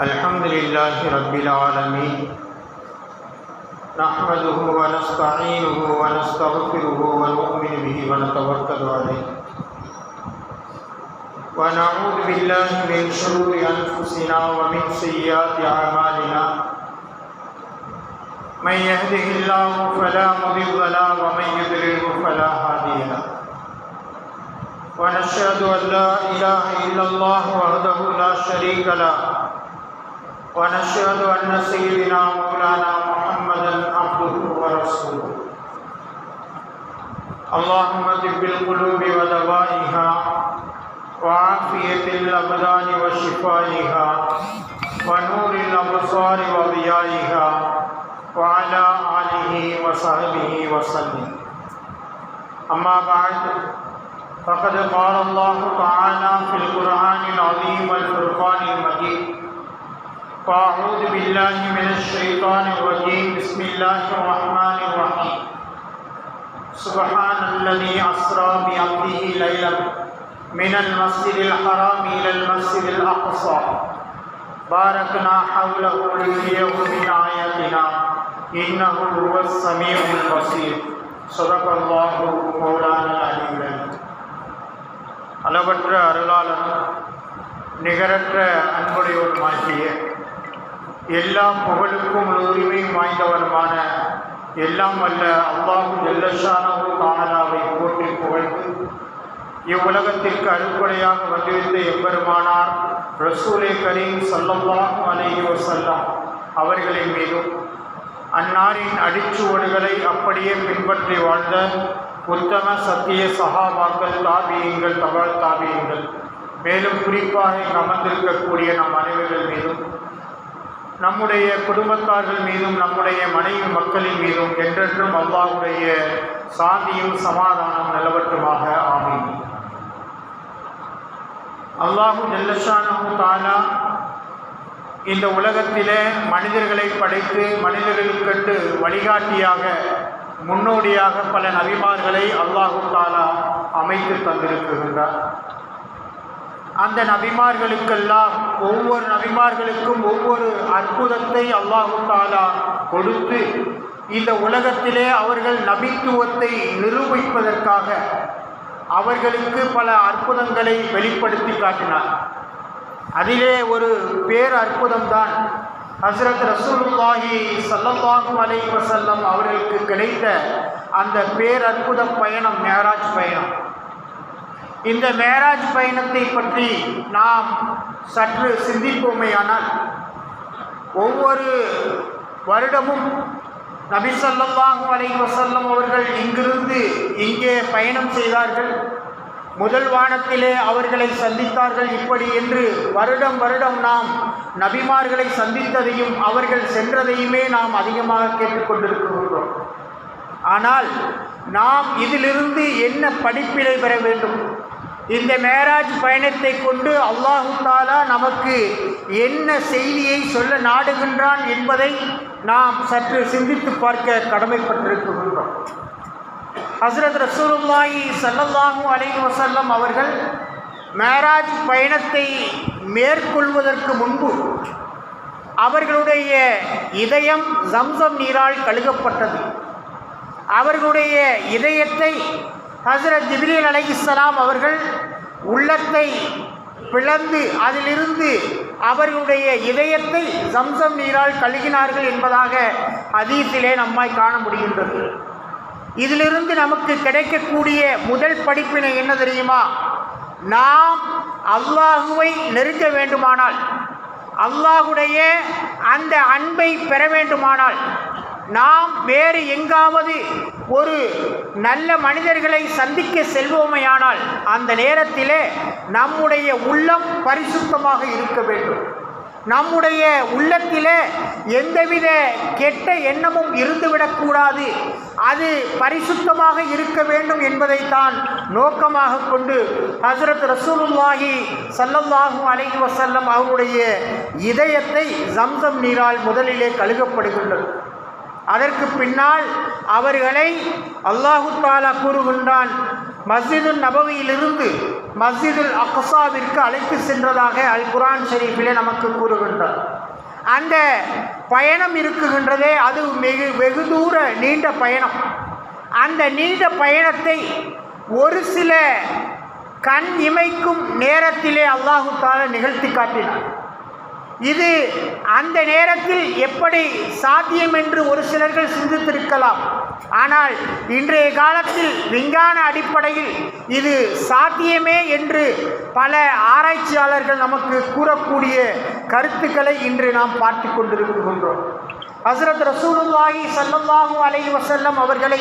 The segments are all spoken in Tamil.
الحمد لله رب العالمين. نحمده ونستعينه ونستغفره ونؤمن به ونتوكل عليه. ونعوذ بالله من شرور أنفسنا ومن سيئات أعمالنا. من يهده الله فلا مضل له ومن يضلله فلا هادي له. ونشهد أن لا إله إلا الله وحده لا شريك له. ونشهد أن سيدنا مولانا محمدا عبده ورسوله. اللهم طب القلوب ودوائها وعافية الأبدان وشفائها ونور الأبصار وضيائها وعلى آله وصحبه وسلم. أما بعد فقد قال الله تعالى في القرآن العظيم والفرقان المجيد فأعوذ بالله من الشيطان الرجيم بسم الله الرحمن الرحيم سبحان الذي أسرى بعبده ليلا من المسجد الحرام إلى المسجد الأقصى باركنا حوله لنريه من آياتنا إنه هو السميع البصير صدق الله مولانا العلي العظيم அளவற்ற அருளாளனும் நிகரற்ற அன்புடையவனுமாகிய எல்லா புகழுக்கும் உரிமையும் வாய்ந்தவருமான எல்லாம் வல்ல அல்லாவும் ஜல்லஷானவு காணலாவை போற்றி புகழ்ந்து இவ்வுலகத்திற்கு அறுப்படையாக வந்திருந்த எம்பெருமானார் ரசூலே கரீம் சல்லம்பாகும் அலைஹி செல்லம் அவர்களின் மீதும் அன்னாரின் அடிச்சுவடுகளை அப்படியே பின்பற்றி வாழ்ந்த உத்தம சத்திய சகாபாக்கள் தாபியங்கள் தபால் தாபியங்கள். மேலும் குறிப்பாக இங்கு அமர்ந்திருக்கக்கூடிய நம் அனைவர்கள் மீதும் நம்முடைய குடும்பத்தார்கள் மீதும் நம்முடைய மனைவி மக்களின் மீதும் என்றென்றும் அல்லாஹுடைய சாந்தியும் சமாதானம் நிலவட்டுமாக. ஆமீன். அல்லாஹு நெல்லஷானு தாலா இந்த உலகத்திலே மனிதர்களை படைத்து மனிதர்களுக்கென்று வழிகாட்டியாக முன்னோடியாக பல நபிமார்களை அல்லாஹு தாலா அமைத்து தந்திருக்கின்றார். அந்த நபிமார்களுக்கெல்லாம் ஒவ்வொரு நபிமார்களுக்கும் ஒவ்வொரு அற்புதத்தை அல்லாஹு தாலா கொடுத்து இந்த உலகத்திலே அவர்கள் நபித்துவத்தை நிரூபிப்பதற்காக அவர்களுக்கு பல அற்புதங்களை வெளிப்படுத்தி காட்டினார். அதிலே ஒரு பேர் அற்புதம்தான் ஹசரத் ரசூலுல்லாஹி சல்லல்லாஹு அலைஹி வஸல்லம் அவர்களுக்கு கிடைத்த அந்த பேர் அற்புதம் பயணம் மேராஜ் பயணம். இந்த மேராஜ் பயணத்தை பற்றி நாம் சற்று சிந்திப்போமேயானால் ஒவ்வொரு வருடமும் நபி அலை வசல்லம் அவர்கள் இங்கிருந்து இங்கே பயணம் செய்தார்கள். முதல் வானத்திலே அவர்களை சந்தித்தார்கள். இப்படி என்று வருடம் வருடம் நாம் நபிமார்களை சந்தித்ததையும் அவர்கள் சென்றதையுமே நாம் அதிகமாக கேட்டுக்கொண்டிருக்கின்றோம் ஆனால் நாம் இதிலிருந்து என்ன படிப்பினை பெற வேண்டும்? இந்த மேராஜ் பயணத்தை கொண்டு அல்லாஹுத்தாலா நமக்கு என்ன செய்தியை சொல்ல நாடுகின்றான் என்பதை நாம் சற்று சிந்தித்து பார்க்க கடமைப்பட்டிருக்கின்றோம். ஹசரத் ரசூலுல்லாஹி சல்லல்லாஹு அலைஹி வசல்லம் அவர்கள் மேராஜ் பயணத்தை மேற்கொள்வதற்கு முன்பு அவர்களுடைய இதயம் ஜம்சம் நீரால் கழுகப்பட்டது. அவர்களுடைய இதயத்தை ஹசரத் ஜிபிலீல் அலை இஸ்லாம் அவர்கள் உள்ளத்தை பிளந்து அதிலிருந்து அவர்களுடைய இதயத்தை சம்சம் நீரால் கழுகினார்கள் என்பதாக அதீசிலே நம்மாய் காண முடிகின்றது. இதிலிருந்து நமக்கு கிடைக்கக்கூடிய முதல் படிப்பினை என்ன தெரியுமா? நாம் அல்லாஹுவை நெருங்க வேண்டுமானால் அல்லாஹுடைய அந்த அன்பை பெற வேண்டுமானால் நாம் வேறு எங்காவது ஒரு நல்ல மனிதர்களை சந்திக்க செல்வோமையானால் அந்த நேரத்திலே நம்முடைய உள்ளம் பரிசுத்தமாக இருக்க வேண்டும். நம்முடைய உள்ளத்திலே எந்தவித கெட்ட எண்ணமும் இருந்துவிடக்கூடாது அது பரிசுத்தமாக இருக்க வேண்டும் என்பதைத்தான் நோக்கமாக கொண்டு ஹசரத் ரசூலுல்லாஹி சல்லல்லாஹும் அலஹி வசல்லம் அவருடைய இதயத்தை ஜம்சம் நீரால் முதலிலே கழுகப்படுகின்றது. அதற்கு பின்னால் அவர்களை அல்லாஹு தாலா கூறுகின்றான் மஸ்ஜிதுல் நபவியிலிருந்து மஸ்ஜிதுல் அக்சாவிற்கு அழைத்து சென்றதாக அல் குரான் ஷெரீஃபிலே நமக்கு கூறுகின்றார் அந்த பயணம் இருக்குகின்றதே அது வெகு வெகு தூர நீண்ட பயணம். அந்த நீண்ட பயணத்தை ஒரு சில கண் இமைக்கும் நேரத்திலே அல்லாஹு தாலா நிகழ்த்தி காட்டினார் இது அந்த நேரத்தில் எப்படி சாத்தியம் என்று ஒரு சிலர்கள் சிந்தித்திருக்கலாம். ஆனால் இன்றைய காலத்தில் விஞ்ஞான அடிப்படையில் இது சாத்தியமே என்று பல ஆராய்ச்சியாளர்கள் நமக்கு கூறக்கூடிய கருத்துக்களை இன்று நாம் பார்த்து கொண்டிருக்கின்றோம். ஹசரத் ரசூலுல்லாஹி ஸல்லல்லாஹு அலை வசல்லம் அவர்களை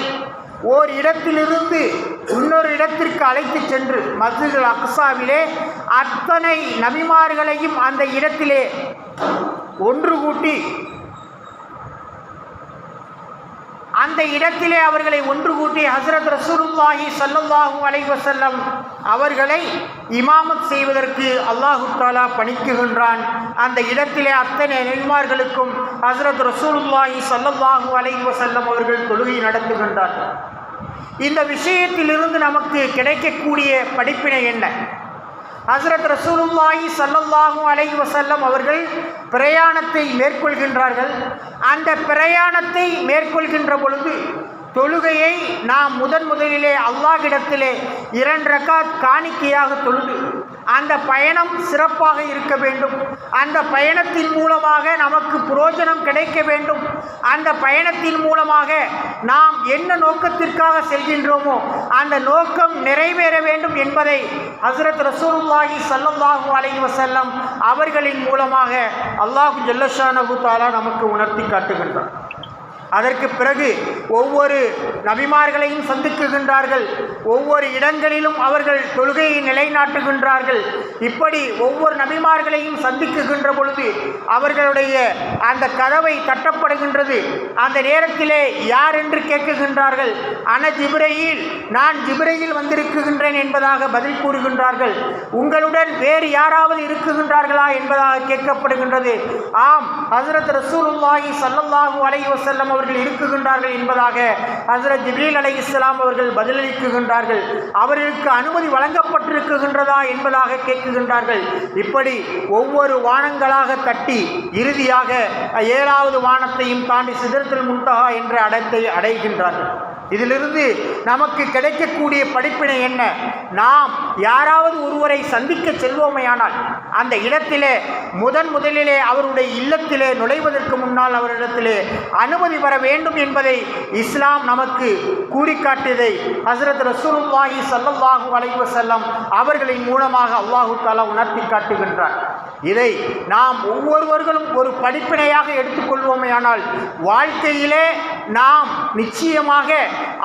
ஓர் இடத்திலிருந்து இன்னொரு இடத்திற்கு அழைத்து சென்று மஸ்ஜிதுல் அக்சாவிலே அத்தனை நபிமார்களையும் அந்த இடத்திலே ஒன்று கூட்டி அந்த இடத்திலே அவர்களை ஒன்று கூட்டி ஹசரத் ரசூலுல்லாஹி ஸல்லல்லாஹு அலைவசல்லம் அவர்களை இமாமத் செய்வதற்கு அல்லாஹு தாலா பணிக்குகின்றான். அந்த இடத்திலே அத்தனை நெல்மார்களுக்கும் ஹசரத் ரசூலுல்லாஹி ஸல்லல்லாஹு அலைவசல்லம் அவர்கள் தொழுகை நடத்துகின்றார்கள். இந்த விஷயத்திலிருந்து நமக்கு கிடைக்கக்கூடிய படிப்பினை என்ன? ஹசரத் ரசூலுல்லாஹி ஸல்லல்லாஹு அலை வசல்லம் அவர்கள் பிரயாணத்தை மேற்கொள்கின்றார்கள். அந்த பிரயாணத்தை மேற்கொள்கின்ற பொழுது தொழுகையை நாம் முதன் முதலிலே அல்லாஹிடத்திலே இரண்டு ரக்காத் காணிக்கையாக தொழுது அந்த பயணம் சிறப்பாக இருக்க வேண்டும். அந்த பயணத்தின் மூலமாக நமக்கு புரோஜனம் கிடைக்க வேண்டும். அந்த பயணத்தின் மூலமாக நாம் என்ன நோக்கத்திற்காக செல்கின்றோமோ அந்த நோக்கம் நிறைவேற வேண்டும் என்பதை ஹசரத் ரசூலுல்லாஹி ஸல்லல்லாஹு அலை வசல்லம் அவர்களின் மூலமாக அல்லாஹ் ஜல்லஷானகு தாலா நமக்கு உணர்த்தி காட்டுகின்றார் அதற்கு பிறகு ஒவ்வொரு நபிமார்களையும் சந்திக்குகின்றார்கள். ஒவ்வொரு இடங்களிலும் அவர்கள் தொழுகையை நிலைநாட்டுகின்றார்கள். இப்படி ஒவ்வொரு நபிமார்களையும் சந்திக்குகின்ற பொழுது அவர்களுடைய அந்த கதவை தட்டப்படுகின்றது. அந்த நேரத்திலே யார் என்று கேட்குகின்றார்கள். அன ஜிப்ரையில் நான் ஜிப்ரையில் வந்திருக்குகின்றேன் என்பதாக பதில் கூறுகின்றார்கள். உங்களுடன் வேறு யாராவது இருக்குகின்றார்களா என்பதாக கேட்கப்படுகின்றது. ஆம் ஹசரத் ரசூலுல்லாஹி ஸல்லல்லாஹு அலைஹி வஸல்லம் அவர்கள் இருக்குகின்றார்கள் என்பதாக ஹசரத் ஜிப்ரீல் அலை இஸ்லாம் அவர்கள் பதிலளிக்குகின்றார்கள். அவர்களுக்கு அனுமதி வழங்கப்பட்டிருக்குகின்றதா என்பதாக கேட்குகின்றார்கள். இப்படி ஒவ்வொரு வானங்களாக தட்டி இறுதியாக ஏழாவது வானத்தையும் தாண்டி சிதறத்தில் முன்தகா என்ற அடத்தை அடைகின்றார்கள். இதிலிருந்து நமக்கு கிடைக்கக்கூடிய படிப்பினை என்ன? நாம் யாராவது ஒருவரை சந்திக்க செல்வோமையானால் அந்த இடத்திலே முதன் முதலிலே அவருடைய இல்லத்திலே நுழைவதற்கு முன்னால் அவரிடத்திலே அனுமதி பெற வேண்டும் என்பதை இஸ்லாம் நமக்கு கூறிக்காட்டியதை ஹசரத் ரசூலுல்லாஹி சல்லல்லாஹு அலைஹி செல்லம் அவர்களின் மூலமாக அல்லாஹு தாலா உணர்த்தி காட்டுகின்றார். இதை நாம் ஒவ்வொருவர்களும் ஒரு படிப்பினையாக எடுத்துக்கொள்வோமையானால் வாழ்க்கையிலே நாம் நிச்சயமாக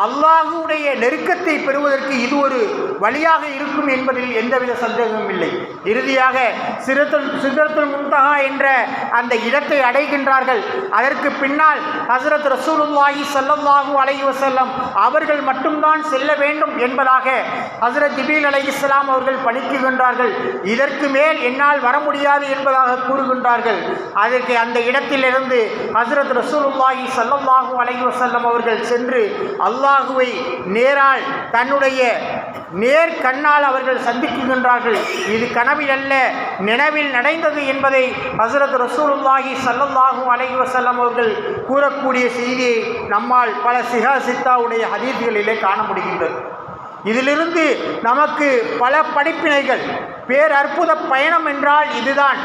அல்லாஹுடைய நெருக்கத்தை பெறுவதற்கு இது ஒரு வழியாக இருக்கும் என்பதில் எந்தவித சந்தேகமும் இல்லை. இறுதியாக சிறுத்தல் சிறுத்தல் முன்தகா என்ற அந்த இடத்தை அடைகின்றார்கள். அதற்கு பின்னால் ஹசரத் ரசூலுல்லாஹி ஸல்லல்லாஹு அலை வசல்லம் அவர்கள் மட்டும்தான் செல்ல வேண்டும் என்பதாக ஹசரத் ஜிபீல் அலை இஸ்லாம் அவர்கள் பணிக்குகின்றார்கள் இதற்கு மேல் என்னால் வர முடியாது என்பதாக கூறுகின்றார்கள். அதற்கு அந்த இடத்திலிருந்து ஹசரத் ரசூலுல்லாஹி ஸல்லல்லாஹு அலைஹி வஸல்லம் அவர்கள் சென்று அல்லாஹுவை நேரால் தன்னுடைய நேர் கண்ணால் அவர்கள் சந்திக்குகின்றார்கள் இது கனவில் அல்ல நினைவில் நடைந்தது என்பதை ஹசரத் ரசூலுல்லாஹி ஸல்லல்லாஹு அலைஹி வசல்லம் அவர்கள் கூறக்கூடிய செய்தியை நம்மால் பல சிஹா சித்தாவுடைய ஹதீஸ்களிலே காண முடிகின்றது. இதிலிருந்து நமக்கு பல படிப்பினைகள் பேரற்புத பயணம் என்றால் இதுதான்.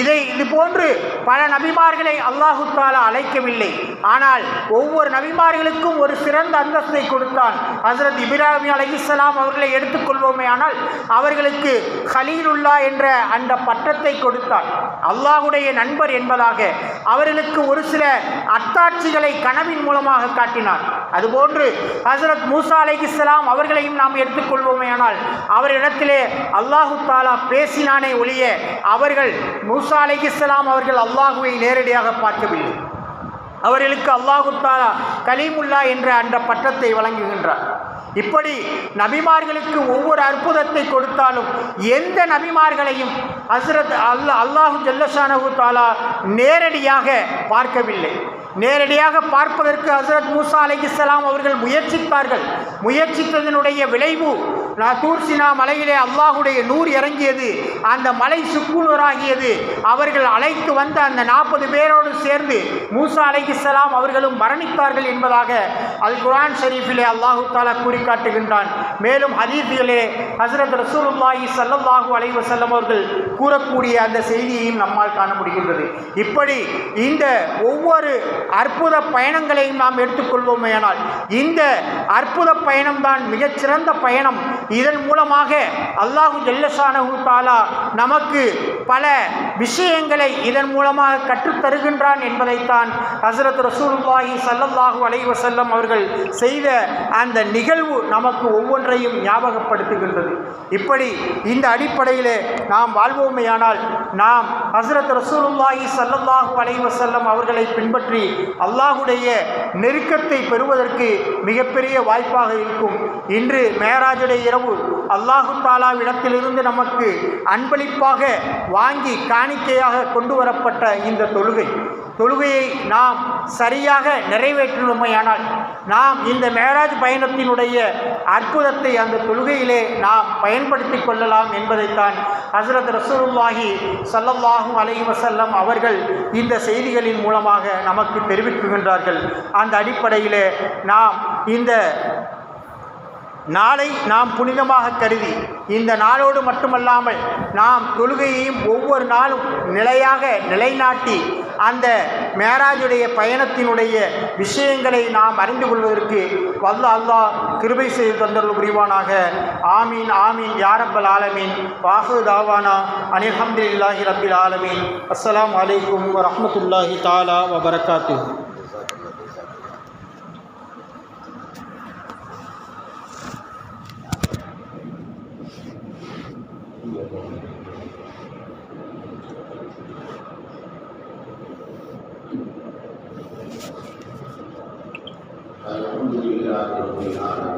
இதை இது போன்று பல நபிமார்களை அல்லாஹு தாலா அழைக்கவில்லை. ஆனால் ஒவ்வொரு நபிமார்களுக்கும் ஒரு சிறந்த அந்தஸ்தை கொடுத்தான். ஹசரத் இப்ராஹிம் அலைஹிஸ்ஸலாம் அவர்களை எடுத்துக்கொள்வோமே ஆனால் அவர்களுக்கு ஹலீலுல்லா என்ற அந்த பட்டத்தை கொடுத்தான். அல்லாஹுடைய நண்பர் என்பதாக அவர்களுக்கு ஒரு சில அத்தாட்சிகளை கனவின் மூலமாக காட்டினார். அதுபோன்று ஹசரத் மூசா அலைஹிஸ்ஸலாம் அவர்களையும் நாம் எடுத்துக்கொள்வோமேயானால் அவரிடத்திலே அல்லாஹு தாலா பேசினானே ஒழிய அவர்கள் மூசா அலைஹிஸ்ஸலாம் அவர்கள் அல்லாஹுவை நேரடியாக பார்க்கவில்லை. அவர்களுக்கு அல்லாஹு தாலா கலீமுல்லா என்ற அந்த பட்டத்தை வழங்குகின்றார். இப்படி நபிமார்களுக்கு ஒவ்வொரு அற்புதத்தை கொடுத்தாலும் எந்த நபிமார்களையும் ஹசரத் அல்லா அல்லாஹு ஜல்லஷானஹு தாலா நேரடியாக பார்க்கவில்லை. நேரடியாக பார்ப்பதற்கு ஹசரத் மூசா அலைகிஸ்லாம் அவர்கள் முயற்சித்தார்கள். முயற்சித்ததனுடைய விளைவு நான் தூர்சினா மலையிலே அல்லாஹுடைய நூறு இறங்கியது. அந்த மலை சுக்குநூறாகியது. அவர்கள் அழைத்து வந்த அந்த நாற்பது பேரோடு சேர்ந்து மூசா அலைகிஸ்லாம் அவர்களும் மரணித்தார்கள் என்பதாக அல் குரான் ஷரீஃபிலே அல்லாஹு தாலா கூறி காட்டுகின்றான் மேலும் ஹதீஃபிலே ஹசரத் ரசூலுல்லாஹி ஸல்லல்லாஹு அலைவ செல்லம் அவர்கள் கூறக்கூடிய அந்த செய்தியையும் நம்மால் காண முடிகின்றது. இப்படி இந்த ஒவ்வொரு அற்புத பயணங்களையும் நாம் எடுத்துக்கொள்வோமேயானால் இந்த அற்புத பயணம்தான் மிகச்சிறந்த பயணம் இதன் மூலமாக அல்லாஹு ஜெல்லசானு தாலா நமக்கு பல விஷயங்களை இதன் மூலமாக கற்றுத்தருகின்றான் என்பதைத்தான் ஹசரத் ரசூலுல்லாஹி சல்லல்லாஹு அலைஹி அவர்கள் செய்த அந்த நிகழ்வு நமக்கு ஒவ்வொன்றையும் ஞாபகப்படுத்துகின்றது. இப்படி இந்த அடிப்படையிலே நாம் வாழ்வோமேயானால் நாம் ஹசரத் ரசூலுல்லாஹி சல்லல்லாஹு அலைஹி வஸல்லம் அவர்களை பின்பற்றி அல்லாஹுடைய நெருக்கத்தை பெறுவதற்கு மிகப்பெரிய வாய்ப்பாக இருக்கும். இன்று மேராஜுடைய இரவு அல்லாஹு தாலாவிடத்திலிருந்து நமக்கு அன்பளிப்பாக வாங்கி காணிக்கையாக கொண்டு வரப்பட்ட இந்த தொழுகை. தொழுகையை நாம் சரியாக நிறைவேற்றினோமையானால் நாம் இந்த மேராஜ் பயணத்தினுடைய அற்புதத்தை அந்த தொழுகையிலே நாம் பயன்படுத்தி கொள்ளலாம் என்பதைத்தான் ஹசரத் ரசூலுல்லாஹி சல்லல்லாஹும் அலைஹி வசல்லம் அவர்கள் இந்த செய்திகளின் மூலமாக நமக்கு தெரிவிக்குகின்றார்கள் அந்த அடிப்படையிலே நாம் இந்த நாளை நாம் புனிதமாக கருதி இந்த நாளோடு மட்டுமல்லாமல் நாம் தொழுகையையும் ஒவ்வொரு நாளும் நிலையாக நிலைநாட்டி அந்த மேராஜுடைய பயணத்தினுடைய விஷயங்களை நாம் அறிந்து கொள்வதற்கு வல்ல அல்லாஹ் கிருபை செய்து தந்தருள் புரிவானாக. ஆமீன் ஆமீன் யாரப்பல் ஆலமீன். வாஹு தாவானா அனில்ஹம்துலில்லாஹி ரப்பில் ஆலமீன். அஸ்லாம் வலைக்கம் வரமத்துல்லாஹி தாலா வபரகாத்து Amen.